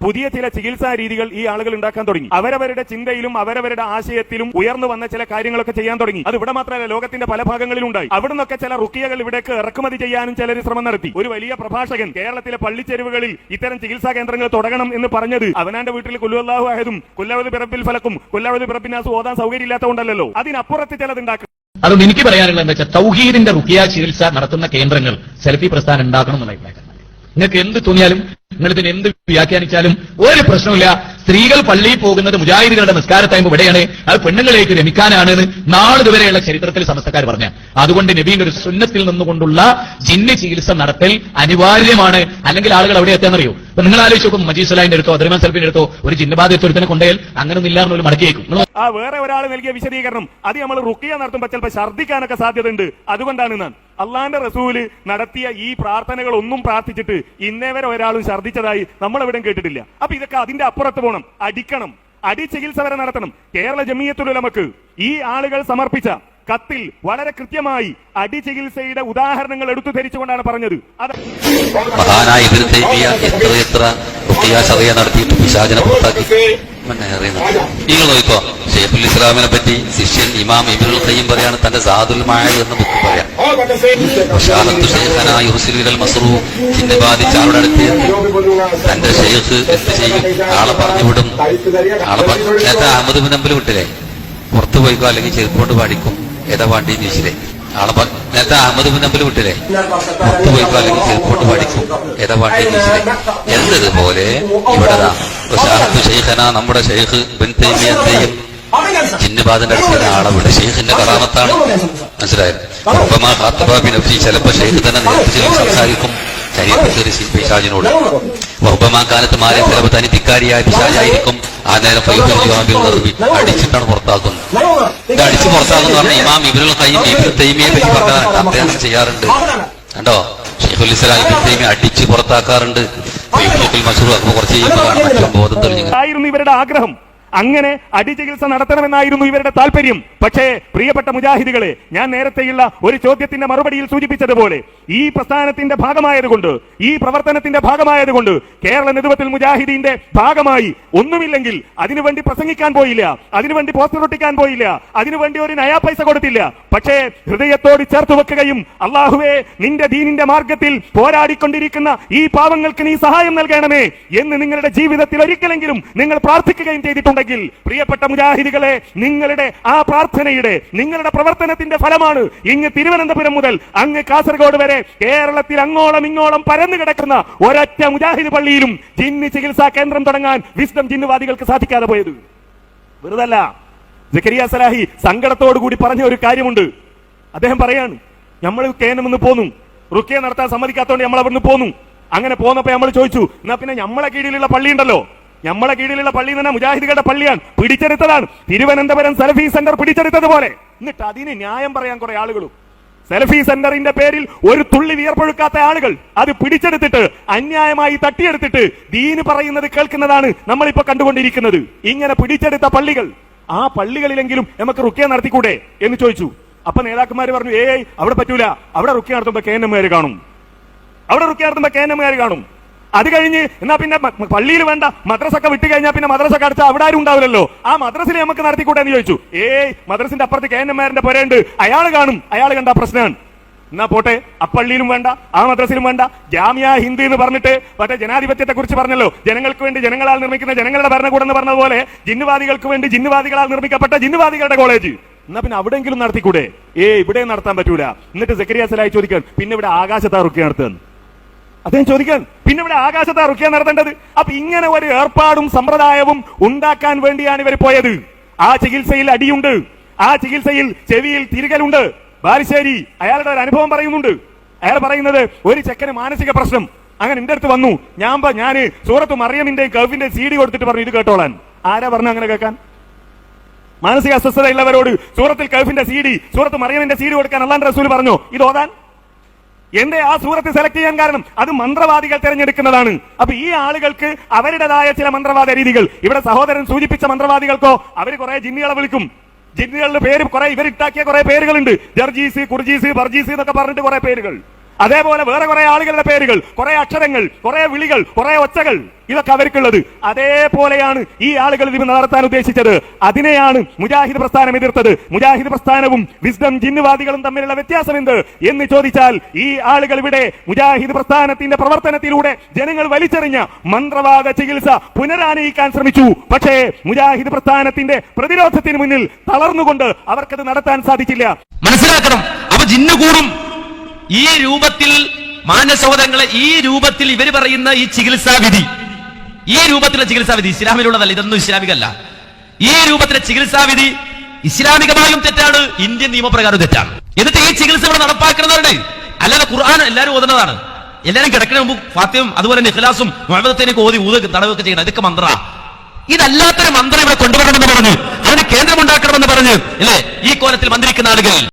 പുതിയ ചില ചികിത്സാ രീതികൾ ഈ ആളുകൾ ഉണ്ടാക്കാൻ തുടങ്ങി. അവരവരുടെ ചിന്തയിലും അവരവരുടെ ആശയത്തിലും ഉയർന്നു വന്ന ചില കാര്യങ്ങളൊക്കെ ചെയ്യാൻ തുടങ്ങി. അത് ഇവിടെ മാത്രമല്ല ലോകത്തിന്റെ പല ഭാഗങ്ങളിലും ഉണ്ടായി. അവിടെ നിന്നൊക്കെ ചില റുക്കിയകൾ ഇവിടേക്ക് ഇറക്കുമതി ചെയ്യാനും ചിലർ ശ്രമം നടത്തി. ഒരു വലിയ പ്രഭാഷകൻ കേരളത്തിലെ പള്ളിച്ചെരുവുകളിൽ ഇത്തരം ചികിത്സാ കേന്ദ്രങ്ങൾ തുടങ്ങണം എന്ന് പറഞ്ഞത് അവനാന്റെ വീട്ടിൽ കുല്ലുവല്ലാഹു ആയതും കുല്ലവത് പിറപ്പിൽ ഫലക്കും കുല്ലവത് പിറപ്പിനാസ് ഓതാൻ സൗകര്യം ഇല്ലാത്തതുകൊണ്ടല്ലോ അതിനപ്പുറത്ത് ചിലത് ഉണ്ടാക്കും അതുകൊണ്ട് എനിക്ക് പറയാനുള്ളത് എന്താ വെച്ചാൽ തൗഹീദിന്റെ റുക്കിയ ചികിത്സ നടത്തുന്ന കേന്ദ്രങ്ങൾ സെൽഫി പ്രസ്ഥാനം ഉണ്ടാക്കണം എന്നുള്ള നിങ്ങൾക്ക് എന്ത് തോന്നിയാലും നിങ്ങൾ ഇതിന് എന്ത് വ്യാഖ്യാനിച്ചാലും ഒരു പ്രശ്നമില്ല സ്ത്രീകൾ പള്ളിയിൽ പോകുന്നത് മുജാഹിദുകളുടെ നിസ്കാരത്തായ്മ ഇവിടെയാണ്. അത് പെണ്ണുങ്ങളേക്ക് രമിക്കാനാണ് നാളിതുവരെയുള്ള ചരിത്രത്തിൽ സമസ്തക്കാർ പറഞ്ഞു. അതുകൊണ്ട് നബീന്റെ ഒരു സുന്നത്തിൽ നിന്നുകൊണ്ടുള്ള ജിന്ന് ചികിത്സ നടത്തൽ അനിവാര്യമാണ്. അല്ലെങ്കിൽ ആളുകൾ അവിടെ എത്താന്നറിയോ ഇപ്പൊ നിങ്ങൾ ആലോചിച്ച് നോക്കും മജീദ് സലാഹിന്റെ അടുത്തോ അദ്രമാൻ സെൽഫിന്റെ അടുത്തോ ഒരു ജിന്നബാധ ഒരുത്തനെ കൊണ്ടുപോയാൽ അങ്ങനെ ഒരു മടക്കിയേക്കും ആ വേറെ ഒരാൾ നൽകിയ വിശദീകരണം. അത് നമ്മൾ റുക്കിയ നടത്തുമ്പോൾ ചിലപ്പോൾ ഛർദ്ദിക്കാനൊക്കെ സാധ്യതയുണ്ട്. അതുകൊണ്ടാണ് ഞാൻ അള്ളാന്റെ റസൂൽ നടത്തിയ ഈ പ്രാർത്ഥനകൾ ഒന്നും പ്രാർത്ഥിച്ചിട്ട് ഇന്നേവരെ ഒരാളും ഛർദ്ദിച്ചതായി നമ്മൾ എവിടെയും കേട്ടിട്ടില്ല. അപ്പൊ ഇതൊക്കെ അതിന്റെ അപ്പുറത്ത് പോകണം അടിക്കണം. അടി ചികിത്സ വരെ നടത്തണം. കേരള ജമീയത്തുലമക്ക് ഈ ആളുകൾ സമർപ്പിച്ച കത്തിൽ വളരെ കൃത്യമായി അടി ചികിത്സയുടെ ഉദാഹരണങ്ങൾ എടുത്തു ധരിച്ചുകൊണ്ടാണ് പറഞ്ഞത്. മഹാനായ എത്ര ഇസ്ലാമിനെ പറ്റി ശിഷ്യൻ ഇമാം ഇബിനുൽ ഖയ്യിം പറയാണ് തന്റെ സാദുൽ മായ എന്ന് ബുക്ക് പറയാം. ചിന്നെ ബാധിച്ച അവിടെ അടുത്ത് തന്റെ ഷെയ്ഖ് എന്ത് ചെയ്യും? ആളെ പറഞ്ഞുവിടും ആളെ അഹമ്മദ് അമ്പൽ വിട്ടില്ലേ? പുറത്തു പോയിക്കോ അല്ലെങ്കിൽ ചെരുപ്പ് പഠിക്കും ഏതാ പാണ്ടി ചോദിച്ചില്ലേ ആളെ നേരത്തെ അഹമ്മദ് അമ്പൽ വിട്ടില്ലേ? മുത്ത് പോയിപ്പോ അല്ലെങ്കിൽ ചെരുപ്പ് പഠിക്കും. ഏതാ പാണ്ടി ചോദിച്ചില്ലേ എന്നതുപോലെ ഇവിടെ ദാ വശാഹത്തു ഷെയ്ഖന നമ്മുടെ ഷെയ്ഖ് ബിൻ തൈമിയ എന്ത് ചെയ്യും ജിന്നുബാദിന്റെ അടുത്ത് ആളെ വിടും. ഷെയ്ഖിന്റെ കറാമത്താണ്. മനസ്സിലായത് ചിലപ്പോ ഷെയ്ഖ് തന്നെ നേരത്തെ ചെല്ലും സംസാരിക്കും. ശരീരത്തിൽ പിശാജിനോട് വഹുബമാക്കാലത്ത് മാറിയ ചിലപ്പോൾ തനി ധിക്കാരിയായ പിശാജായിരിക്കും ആ നേരം അടിച്ചിട്ടാണ് പുറത്താക്കുന്നത്. ഇത് അടിച്ച് പുറത്താക്കുന്ന പറഞ്ഞാൽ ഇമാം ഇബിനുൽ ഖയ്യിം ഇബ്നു തൈമിയെ പറ്റി പറഞ്ഞതാണ് അദ്ദേഹം ചെയ്യാറുണ്ട്. കണ്ടോ? ഷെയ്ഖുൽ ഇസ്ലാം ഇബ്നു തൈമിയ അടിച്ച് പുറത്താക്കാറുണ്ട്. മസൂർ കുറച്ച് മറ്റും ബോധം തെളിഞ്ഞു ഇവരുടെ ആഗ്രഹം. അങ്ങനെ അടിചികിത്സ നടത്തണമെന്നായിരുന്നു ഇവരുടെ താല്പര്യം. പക്ഷേ പ്രിയപ്പെട്ട മുജാഹിദികളെ ഞാൻ നേരത്തെയുള്ള ഒരു ചോദ്യത്തിന്റെ മറുപടിയിൽ സൂചിപ്പിച്ചതുപോലെ ഈ പ്രസ്ഥാനത്തിന്റെ ഭാഗമായതുകൊണ്ട് ഈ പ്രവർത്തനത്തിന്റെ ഭാഗമായതുകൊണ്ട് കേരള നേതൃത്വത്തിൽ മുജാഹിദീന്റെ ഭാഗമായി ഒന്നുമില്ലെങ്കിൽ അതിനുവേണ്ടി പ്രസംഗിക്കാൻ പോയില്ല അതിനുവേണ്ടി പോസ്റ്റർ ഒട്ടിക്കാൻ പോയില്ല അതിനുവേണ്ടി ഒരു നയാ പൈസ കൊടുത്തില്ല. പക്ഷേ ഹൃദയത്തോട് ചേർത്ത് വെക്കുകയും അള്ളാഹുവേ നിന്റെ ദീനിന്റെ മാർഗത്തിൽ പോരാടിക്കൊണ്ടിരിക്കുന്ന ഈ പാവങ്ങൾക്ക് നീ സഹായം നൽകണമേ എന്ന് നിങ്ങളുടെ ജീവിതത്തിൽ ഒരിക്കലെങ്കിലും നിങ്ങൾ പ്രാർത്ഥിക്കുകയും ചെയ്തിട്ടുണ്ടെങ്കിൽ പ്രിയപ്പെട്ട മുജാഹിദികളെ നിങ്ങളുടെ ആ പ്രാർത്ഥനയുടെ നിങ്ങളുടെ പ്രവർത്തനത്തിന്റെ ഫലമാണ് ഇങ്ങ് തിരുവനന്തപുരം മുതൽ അങ്ങ് കാസർഗോഡ് വരെ കേരളത്തിൽ അങ്ങോളം ഇങ്ങോളം പരന്നു കിടക്കുന്ന ഒരൊറ്റ മുജാഹിദ് പള്ളിയിലും ജിന്ന് ചികിത്സാ കേന്ദ്രം തുടങ്ങാൻ വിസ്ഡം ജിന്നുവാദികൾക്ക് സാധിക്കാതെ പോയത്. വെറുതല്ല. ജക്കരിയ സലാഹി സങ്കടത്തോടു കൂടി പറഞ്ഞ ഒരു കാര്യമുണ്ട്. അദ്ദേഹം പറയാണ് നമ്മൾ കേനമെന്ന് പോന്നു. റുക്കിയ നടത്താൻ സമ്മതിക്കാത്തോണ്ട് നമ്മൾ അവിടുന്ന് പോന്നു. അങ്ങനെ പോന്നപ്പോ നമ്മൾ ചോദിച്ചു എന്നാ പിന്നെ നമ്മളെ കീഴിലുള്ള പള്ളി ഉണ്ടല്ലോ നമ്മളെ കീഴിലുള്ള പള്ളി തന്നെ മുജാഹിദുകളുടെ പള്ളിയാണ്. പിടിച്ചെടുത്തതാണ്. തിരുവനന്തപുരം സെൽഫി സെന്റർ പിടിച്ചെടുത്തതുപോലെ. എന്നിട്ട് അതിന് ന്യായം പറയാൻ കുറെ ആളുകളും. സെൽഫി സെന്ററിന്റെ പേരിൽ ഒരു തുള്ളി വിയർപ്പൊഴുക്കാത്ത ആളുകൾ അത് പിടിച്ചെടുത്തിട്ട് അന്യായമായി തട്ടിയെടുത്തിട്ട് ദീന് പറയുന്നത് കേൾക്കുന്നതാണ് നമ്മളിപ്പോ കണ്ടുകൊണ്ടിരിക്കുന്നത്. ഇങ്ങനെ പിടിച്ചെടുത്ത പള്ളികൾ ആ പള്ളികളിലെങ്കിലും നമുക്ക് റുക്കിയ നടത്തിക്കൂടെ എന്ന് ചോദിച്ചു. അപ്പൊ നേതാക്കന്മാർ പറഞ്ഞു ഏയ് അവിടെ പറ്റൂല. അവിടെ റുക്കിയ നടത്തുമ്പോ കെ എൻ കാണും. അവിടെ റുക്കിയ നടത്തുമ്പോ കെ എൻ കാണും. അത് കഴിഞ്ഞ് എന്നാ പിന്നെ പള്ളിയിൽ വേണ്ട മദ്രസൊക്കെ വിട്ടു കഴിഞ്ഞാൽ പിന്നെ മദ്രസൊക്കെ അടച്ച അവിടെ ആരും ഉണ്ടാവില്ലല്ലോ. ആ മദ്രസിൽ നമുക്ക് നടത്തിക്കൂടെ എന്ന് ചോദിച്ചു. ഏയ് മദ്രസിന്റെ അപ്പുറത്ത് കെ എൻ എമ്മാരുടെ പുരയുണ്ട്. അയാൾ കാണും അയാൾ കണ്ട പ്രശ്നമാണ് എന്നാ പോട്ടെ അപ്പള്ളിയിലും വേണ്ട ആ മദ്രസിലും വേണ്ട. ജാമ്യ ഹിന്ദു എന്ന് പറഞ്ഞിട്ട് മറ്റേ ജനാധിപത്യത്തെ കുറിച്ച് പറഞ്ഞല്ലോ. ജനങ്ങൾക്ക് വേണ്ടി ജനങ്ങളാൽ നിർമ്മിക്കുന്ന ജനങ്ങളുടെ ഭരണകൂടം എന്ന് പറഞ്ഞതുപോലെ ജിന്നുവാദികൾക്ക് വേണ്ടി ജിന്നുവാദികളാൽ നിർമ്മിക്കപ്പെട്ട ജിന്നുവാദികളുടെ കോളേജ്. എന്നാ പിന്നെ അവിടെയെങ്കിലും നടത്തിക്കൂടെ? ഏ ഇവിടെ നടത്താൻ പറ്റൂല. എന്നിട്ട് സെക്രട്ടറി സലായി ചോദിക്കാൻ പിന്നെ ഇവിടെ ആകാശത്താ റുക്കിയ നടത്തുക അദ്ദേഹം ചോദിക്കാൻ പിന്നെ ഇവിടെ ആകാശത്താ റുക്കിയ നടത്തേണ്ടത്? അപ്പൊ ഇങ്ങനെ ഒരു ഏർപ്പാടും സമ്പ്രദായവും ഉണ്ടാക്കാൻ വേണ്ടിയാണ് ഇവർ പോയത്. ആ ചികിത്സയിൽ അടിയുണ്ട്. ആ ചികിത്സയിൽ ചെവിയിൽ തിരികലുണ്ട്. ബാലുശ്ശേരി അയാളുടെ ഒരു അനുഭവം പറയുന്നുണ്ട്. അയാൾ പറയുന്നത് ഒരു ചെക്കന് മാനസിക പ്രശ്നം. അങ്ങനെ എന്റെ അടുത്ത് വന്നു. ഞാൻ ഞാൻ സൂറത്ത് മറിയമിന്റെ കവിന്റെ സി ഡി കൊടുത്തിട്ട് പറഞ്ഞു ഇത് കേട്ടോളാൻ. ആരാ പറഞ്ഞു അങ്ങനെ കേൾക്കാൻ? മാനസിക അസ്വസ്ഥതയുള്ളവരോട് സൂറത്തിൽ കഫിന്റെ സി ഡി സൂറത്ത് മറിയമിന്റെ സി ഡി കൊടുക്കാൻ അള്ളാൻ റസൂൽ പറഞ്ഞു. ഇത് ഓതാൻ? എന്റെ ആ സൂറത്ത് സെലക്ട് ചെയ്യാൻ കാരണം അത് മന്ത്രവാദികൾ തിരഞ്ഞെടുക്കുന്നതാണ്. അപ്പൊ ഈ ആളുകൾക്ക് അവരുടേതായ ചില മന്ത്രവാദ രീതികൾ. ഇവിടെ സഹോദരൻ സൂചിപ്പിച്ച മന്ത്രവാദികൾക്കോ അവർ കുറെ ജിന്നുകളെ വിളിക്കും. ജിന്നുകളുടെ പേര് കുറെ ഇവരിട്ടാക്കിയ കുറെ പേരുകളുണ്ട്. ജർജീസ് കുർജീസ് ബർജീസ് എന്നൊക്കെ പറഞ്ഞിട്ട് കുറെ പേരുകൾ. അതേപോലെ വേറെ കുറെ ആളുകളുടെ പേരുകൾ കുറെ അക്ഷരങ്ങൾ കുറെ വിളികൾ കുറെ ഒച്ചകൾ ഇതൊക്കെ അവർക്കുള്ളത്. അതേപോലെയാണ് ഈ ആളുകൾ ഇത് നടത്താൻ ഉദ്ദേശിച്ചത്. അതിനെയാണ് മുജാഹിദ് പ്രസ്ഥാനം എതിർത്തത്. മുജാഹിദ് പ്രസ്ഥാനവും വിസ്ഡം ജിന്നുവാദികളും തമ്മിലുള്ള വ്യത്യാസം എന്ത് എന്ന് ചോദിച്ചാൽ ഈ ആളുകൾ ഇവിടെ മുജാഹിദ് പ്രസ്ഥാനത്തിന്റെ പ്രവർത്തനത്തിലൂടെ ജനങ്ങൾ വലിച്ചെറിഞ്ഞ മന്ത്രവാദ ചികിത്സ പുനരാനയിക്കാൻ ശ്രമിച്ചു. പക്ഷേ മുജാഹിദ് പ്രസ്ഥാനത്തിന്റെ പ്രതിരോധത്തിന് മുന്നിൽ തളർന്നുകൊണ്ട് അവർക്കത് നടത്താൻ സാധിച്ചില്ല. മനസ്സിലാക്കണം. അപ്പൊ ജിന്നു കൂടും ഈ രൂപത്തിൽ മാനസോദങ്ങളെ ഈ രൂപത്തിൽ ഇവർ പറയുന്ന ഈ ചികിത്സാവിധി. ഈ രൂപത്തിലെ ചികിത്സാവിധി ഇസ്ലാമിലുള്ളതല്ല ഇതൊന്നും ഇസ്ലാമികല്ല. ഈ രൂപത്തിലെ ചികിത്സാവിധി ഇസ്ലാമികമായും തെറ്റാണ് ഇന്ത്യൻ നിയമപ്രകാരം തെറ്റാണ്. എന്നിട്ട് ഈ ചികിത്സ ഇവിടെ നടപ്പാക്കുന്നവരുടെ അല്ലാതെ ഖുർആൻ എല്ലാവരും ഓതുന്നതാണ്. എല്ലാവരും കിടക്കുന്ന മുമ്പ് ഫാത്തിയും അതുപോലെ തന്നെ ഇഖ്ലാസും മുഹമ്മദത്തിനൊക്കെ ഓതി ഊത് തടവൊക്കെ ചെയ്യണം. ഇതൊക്കെ മന്ത്ര. ഇതല്ലാത്തൊരു മന്ത്രം ഇവിടെ കൊണ്ടുവരണമെന്ന് പറഞ്ഞു അതിന് കേന്ദ്രമുണ്ടാക്കണമെന്ന് പറഞ്ഞ് അല്ലേ ഈ കോലത്തിൽ മന്ത്രിക്കുന്ന ആളുകൾ.